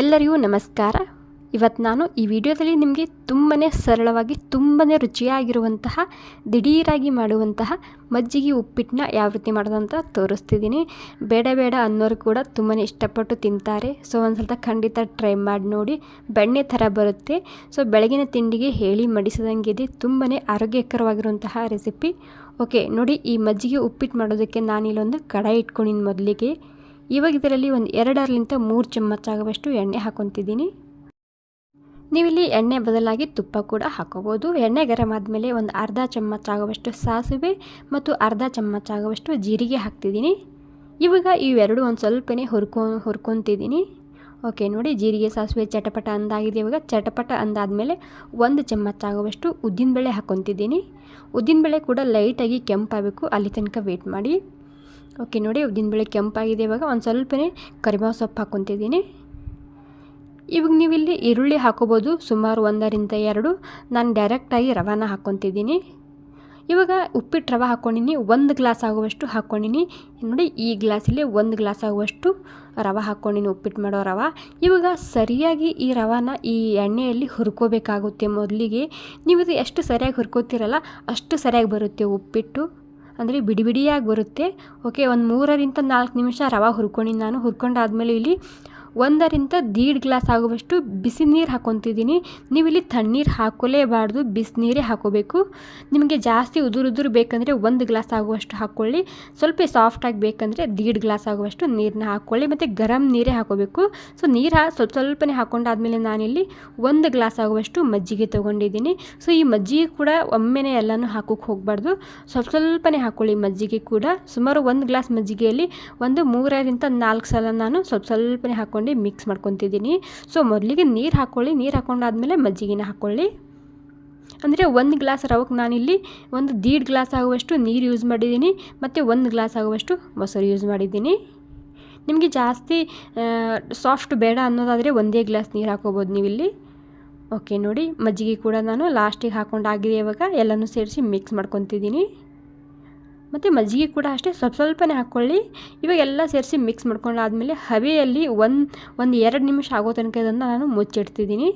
ಎಲ್ಲರಿಗೂ ನಮಸ್ಕಾರ. ಇವತ್ತು ನಾನು ಈ ವಿಡಿಯೋದಲ್ಲಿ ನಿಮಗೆ ತುಂಬಾ ಸರಳವಾಗಿ ತುಂಬಾ ರುಚಿಯಾಗಿರುವಂತಹ, ದಿಢೀರಾಗಿ ಮಾಡುವಂತಹ ಮಜ್ಜಿಗೆ ಉಪ್ಪಿಟ್ಟನ್ನ ಯಾವ ರೀತಿ ಮಾಡೋದಂತ ತೋರಿಸ್ತಿದ್ದೀನಿ. ಬೇಡ ಬೇಡ ಅನ್ನೋರು ಕೂಡ ತುಂಬಾ ಇಷ್ಟಪಟ್ಟು ತಿಂತಾರೆ. ಸೊ ಒಂದು ಸ್ವಲ್ಪ ಖಂಡಿತ ಟ್ರೈ ಮಾಡಿ ನೋಡಿ. ಬೆಣ್ಣೆ ಥರ ಬರುತ್ತೆ. ಸೊ ಬೆಳಗಿನ ತಿಂಡಿಗೆ ಹೇಳಿ ಮಡಿಸಿದಂಗಿದೆ. ತುಂಬಾ ಆರೋಗ್ಯಕರವಾಗಿರುವಂತಹ ರೆಸಿಪಿ ಓಕೆ ನೋಡಿ ಈ ಮಜ್ಜಿಗೆ ಉಪ್ಪಿಟ್ಟು ಮಾಡೋದಕ್ಕೆ ನಾನಿಲ್ಲೊಂದು ಕಡಾಯಿ ಇಟ್ಕೊಂಡಿನಿ ಮೊದಲಿಗೆ. ಇವಾಗ ಇದರಲ್ಲಿ ಒಂದು ಎರಡರಲಿಂತ ಮೂರು ಚಮಚ ಆಗುವಷ್ಟು ಎಣ್ಣೆ ಹಾಕೊತಿದ್ದೀನಿ. ನೀವಿಲ್ಲಿ ಎಣ್ಣೆ ಬದಲಾಗಿ ತುಪ್ಪ ಕೂಡ ಹಾಕೋಬೋದು. ಎಣ್ಣೆ ಗರಂ ಆದಮೇಲೆ ಒಂದು ಅರ್ಧ ಚಮಚ ಆಗುವಷ್ಟು ಸಾಸಿವೆ ಮತ್ತು ಅರ್ಧ ಚಮಚ ಆಗುವಷ್ಟು ಜೀರಿಗೆ ಹಾಕ್ತಿದ್ದೀನಿ. ಇವಾಗ ಇವೆರಡು ಒಂದು ಸ್ವಲ್ಪನೇ ಹುರ್ಕೊ, ಹುರ್ಕೊತಿದ್ದೀನಿ. ಓಕೆ, ನೋಡಿ ಜೀರಿಗೆ, ಸಾಸಿವೆ ಚಟಪಟ ಅಂದಾಗಿದೆ ಇವಾಗ. ಚಟಪಟ ಅಂದಾದಮೇಲೆ ಒಂದು ಚಮಚ ಆಗುವಷ್ಟು ಉದ್ದಿನಬೇಳೆ ಹಾಕ್ಕೊತಿದ್ದೀನಿ ಉದ್ದಿನಬೇಳೆ ಕೂಡ ಲೈಟಾಗಿ ಕೆಂಪಾಗಬೇಕು. ಅಲ್ಲಿ ತನಕ ವೇಟ್ ಮಾಡಿ. ಓಕೆ, ನೋಡಿ ಉದ್ದಿನ ಬೇಳೆ ಕೆಂಪಾಗಿದೆ. ಇವಾಗ ಒಂದು ಸ್ವಲ್ಪನೇ ಕರಿಬೇವು ಸೊಪ್ಪು ಹಾಕ್ಕೊತಿದ್ದೀನಿ. ಇವಾಗ ನೀವು ಇಲ್ಲಿ ಈರುಳ್ಳಿ ಹಾಕೋಬೋದು. ಸುಮಾರು ಒಂದರಿಂದ ಎರಡು. ನಾನು ಡೈರೆಕ್ಟಾಗಿ ರವಾನ ಹಾಕ್ಕೊತಿದ್ದೀನಿ. ಇವಾಗ ಉಪ್ಪಿಟ್ಟು ರವೆ ಹಾಕ್ಕೊಂಡಿನಿ ಒಂದು ಗ್ಲಾಸ್ ಆಗುವಷ್ಟು ಹಾಕ್ಕೊಂಡಿನಿ ನೋಡಿ, ಈ ಗ್ಲಾಸಲ್ಲಿ ಒಂದು ಗ್ಲಾಸ್ ಆಗುವಷ್ಟು ರವೆ ಹಾಕ್ಕೊಂಡಿನಿ ಉಪ್ಪಿಟ್ಟು ಮಾಡೋ ರವೆ. ಇವಾಗ ಸರಿಯಾಗಿ ಈ ರವಾನ ಈ ಎಣ್ಣೆಯಲ್ಲಿ ಹುರ್ಕೋಬೇಕಾಗುತ್ತೆ ಮೊದಲಿಗೆ. ನೀವು ಎಷ್ಟು ಸರಿಯಾಗಿ ಹುರ್ಕೋತಿರಲ್ಲ, ಅಷ್ಟು ಸರಿಯಾಗಿ ಬರುತ್ತೆ ಉಪ್ಪಿಟ್ಟು. ಅಂದರೆ ಬಿಡಿ ಬಿಡಿಯಾಗಿ ಬರುತ್ತೆ. ಓಕೆ ಒಂದು ಮೂರರಿಂದ ನಾಲ್ಕು ನಿಮಿಷ ರವೆ ಹುರ್ಕೊಂಡು ನಾನು. ಹುರ್ಕೊಂಡಾದ್ಮೇಲೆ ಇಲ್ಲಿ ಒಂದರಿಂದ ದೀಡ್ ಗ್ಲಾಸ್ ಆಗುವಷ್ಟು ಬಿಸಿ ನೀರು ಹಾಕೊತಿದ್ದೀನಿ. ನೀವು ಇಲ್ಲಿ ತಣ್ಣೀರು ಬಿಸಿ ನೀರೇ ಹಾಕೋಬೇಕು. ನಿಮಗೆ ಜಾಸ್ತಿ ಉದುರು ಉದುರು ಬೇಕಂದರೆ ಒಂದು ಗ್ಲಾಸ್ ಆಗುವಷ್ಟು ಹಾಕ್ಕೊಳ್ಳಿ ಸ್ವಲ್ಪ ಸಾಫ್ಟಾಗಿ ಬೇಕಂದರೆ ದೀಡ್ ಗ್ಲಾಸ್ ಆಗುವಷ್ಟು ನೀರನ್ನ ಹಾಕ್ಕೊಳ್ಳಿ ಮತ್ತು ಗರಂ ನೀರೇ ಹಾಕೋಬೇಕು. ಸೊ ನೀರು ಸ್ವಲ್ಪ ಸ್ವಲ್ಪನೇ ಹಾಕ್ಕೊಂಡಾದ್ಮೇಲೆ ನಾನಿಲ್ಲಿ ಒಂದು ಗ್ಲಾಸ್ ಆಗುವಷ್ಟು ಮಜ್ಜಿಗೆ ತೊಗೊಂಡಿದ್ದೀನಿ. ಸೊ ಈ ಮಜ್ಜಿಗೆ ಕೂಡ ಒಮ್ಮೆನೇ ಎಲ್ಲನೂ ಹಾಕೋಕ್ಕೆ ಹೋಗಬಾರ್ದು. ಸ್ವಲ್ಪ ಸ್ವಲ್ಪನೇ ಹಾಕ್ಕೊಳ್ಳಿ ಮಜ್ಜಿಗೆ ಕೂಡ. ಸುಮಾರು ಒಂದು ಗ್ಲಾಸ್ ಮಜ್ಜಿಗೆಯಲ್ಲಿ ಒಂದು ಮೂರರಿಂದ ನಾಲ್ಕು ಸಲ ನಾನು ಸ್ವಲ್ಪ ಸ್ವಲ್ಪನೇ ಹಾಕ್ಕೊಂಡು ಹಾಕ್ಕೊಂಡು ಮಿಕ್ಸ್ ಮಾಡ್ಕೊತಿದ್ದೀನಿ. ಸೊ ಮೊದಲಿಗೆ ನೀರು ಹಾಕ್ಕೊಳ್ಳಿ ನೀರು ಹಾಕ್ಕೊಂಡಾದ್ಮೇಲೆ ಮಜ್ಜಿಗೆನ ಹಾಕ್ಕೊಳ್ಳಿ ಅಂದರೆ ಒಂದು ಗ್ಲಾಸ್ ರವಕ್ಕೆ ನಾನಿಲ್ಲಿ ಒಂದು ದೀಡ್ ಗ್ಲಾಸ್ ಆಗುವಷ್ಟು ನೀರು ಯೂಸ್ ಮಾಡಿದ್ದೀನಿ. ಮತ್ತು ಒಂದು ಗ್ಲಾಸ್ ಆಗುವಷ್ಟು ಮೊಸರು ಯೂಸ್ ಮಾಡಿದ್ದೀನಿ. ನಿಮಗೆ ಜಾಸ್ತಿ ಸಾಫ್ಟ್ ಬೇಡ ಅನ್ನೋದಾದರೆ ಒಂದೇ ಗ್ಲಾಸ್ ನೀರು ಹಾಕೋಬೋದು ನೀವಿಲ್ಲಿ. ಓಕೆ ನೋಡಿ. ಮಜ್ಜಿಗೆ ಕೂಡ ನಾನು ಲಾಸ್ಟಿಗೆ ಹಾಕ್ಕೊಂಡಾಗಿದೆ ಇವಾಗ. ಎಲ್ಲನೂ ಸೇರಿಸಿ ಮಿಕ್ಸ್ ಮಾಡ್ಕೊತಿದ್ದೀನಿ. ಮತ್ತು ಮಜ್ಜಿಗೆ ಕೂಡ ಅಷ್ಟೇ. ಸ್ವಲ್ಪ ಸ್ವಲ್ಪನೇ ಹಾಕ್ಕೊಳ್ಳಿ. ಇವಾಗ ಎಲ್ಲ ಸೇರಿಸಿ ಮಿಕ್ಸ್ ಮಾಡ್ಕೊಂಡಾದಮೇಲೆ ಹಬೆಯಲ್ಲಿ ಒಂದು ಒಂದು ಎರಡು ನಿಮಿಷ ಆಗೋ ತನಕ ಇದನ್ನು ನಾನು ಮುಚ್ಚಿಡ್ತಿದ್ದೀನಿ.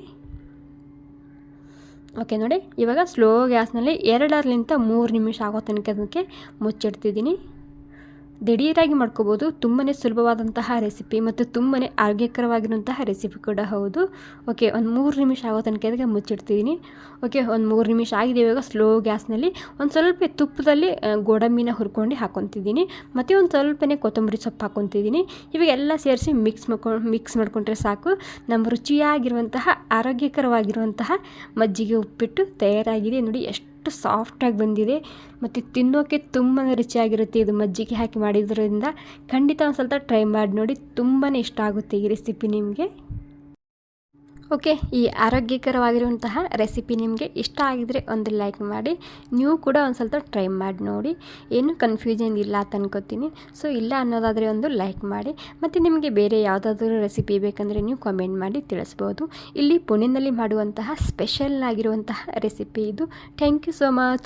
ಓಕೆ ನೋಡಿ. ಇವಾಗ ಸ್ಲೋ ಗ್ಯಾಸ್ನಲ್ಲಿ ಎರಡರಲಿಂತ ಮೂರು ನಿಮಿಷ ಆಗೋ ತನಕ ಅದಕ್ಕೆ ಮುಚ್ಚಿಡ್ತಿದ್ದೀನಿ. ದಿಢೀರಾಗಿ ಮಾಡ್ಕೋಬೋದು. ತುಂಬಾ ಸುಲಭವಾದಂತಹ ರೆಸಿಪಿ ಮತ್ತು ತುಂಬಾ ಆರೋಗ್ಯಕರವಾಗಿರುವಂತಹ ರೆಸಿಪಿ ಕೂಡ ಹೌದು. ಓಕೆ ಒಂದು ಮೂರು ನಿಮಿಷ ಆಗೋ ತನಕ ಇದಕ್ಕೆ ಮುಚ್ಚಿಡ್ತಿದ್ದೀನಿ ಓಕೆ ಒಂದು ಮೂರು ನಿಮಿಷ ಆಗಿದೆ ಇವಾಗ ಸ್ಲೋ ಗ್ಯಾಸ್ನಲ್ಲಿ. ಒಂದು ಸ್ವಲ್ಪ ತುಪ್ಪದಲ್ಲಿ ಗೋಡಂಬಿನ ಹುರ್ಕೊಂಡು ಹಾಕೊತಿದ್ದೀನಿ ಮತ್ತು ಒಂದು ಸ್ವಲ್ಪನೇ ಕೊತ್ತಂಬರಿ ಸೊಪ್ಪು ಹಾಕೊತಿದ್ದೀನಿ ಇವಾಗೆಲ್ಲ ಸೇರಿಸಿ ಮಿಕ್ಸ್ ಮಾಡ್ಕೊಂಡು ಮಿಕ್ಸ್ ಮಾಡ್ಕೊಂಡ್ರೆ ಸಾಕು. ನಮ್ಮ ರುಚಿಯಾಗಿರುವಂತಹ, ಆರೋಗ್ಯಕರವಾಗಿರುವಂತಹ ಮಜ್ಜಿಗೆ ಉಪ್ಪಿಟ್ಟು ತಯಾರಾಗಿದೆ. ನೋಡಿ, ಎಷ್ಟು ಅಷ್ಟು ಸಾಫ್ಟಾಗಿ ಬಂದಿದೆ. ಮತ್ತು ತಿನ್ನೋಕ್ಕೆ ತುಂಬಾ ರುಚಿಯಾಗಿರುತ್ತೆ ಇದು ಮಜ್ಜಿಗೆ ಹಾಕಿ ಮಾಡಿದ್ರಿಂದ. ಖಂಡಿತ ಒಂದು ಸ್ವಲ್ಪ ಟ್ರೈ ಮಾಡಿ ನೋಡಿ ತುಂಬಾ ಇಷ್ಟ ಆಗುತ್ತೆ ಈ ರೆಸಿಪಿ ನಿಮಗೆ. ಓಕೆ, ಈ ಆರೋಗ್ಯಕರವಾಗಿರುವಂತಹ ರೆಸಿಪಿ ನಿಮಗೆ ಇಷ್ಟ ಆಗಿದರೆ ಒಂದು ಲೈಕ್ ಮಾಡಿ, ನೀವು ಕೂಡ ಒಂದು ಸ್ವಲ್ಪ ಟ್ರೈ ಮಾಡಿ ನೋಡಿ. ಏನು ಕನ್ಫ್ಯೂಷನ್ ಇಲ್ಲ ಅಂತ ಅನ್ಕೋತೀನಿ. ಸೊ ಇಲ್ಲ ಅನ್ನೋದಾದರೆ ಒಂದು ಲೈಕ್ ಮಾಡಿ. ಮತ್ತು ನಿಮಗೆ ಬೇರೆ ಯಾವುದಾದ್ರೂ ರೆಸಿಪಿ ಬೇಕಂದರೆ ನೀವು ಕಾಮೆಂಟ್ ಮಾಡಿ ತಿಳಿಸ್ಬೋದು. ಇಲ್ಲಿ ಪುಣೆಯಲ್ಲಿ ಮಾಡುವಂತಹ ಸ್ಪೆಷಲ್ ಆಗಿರುವಂತಹ ರೆಸಿಪಿ ಇದು. Thank you so much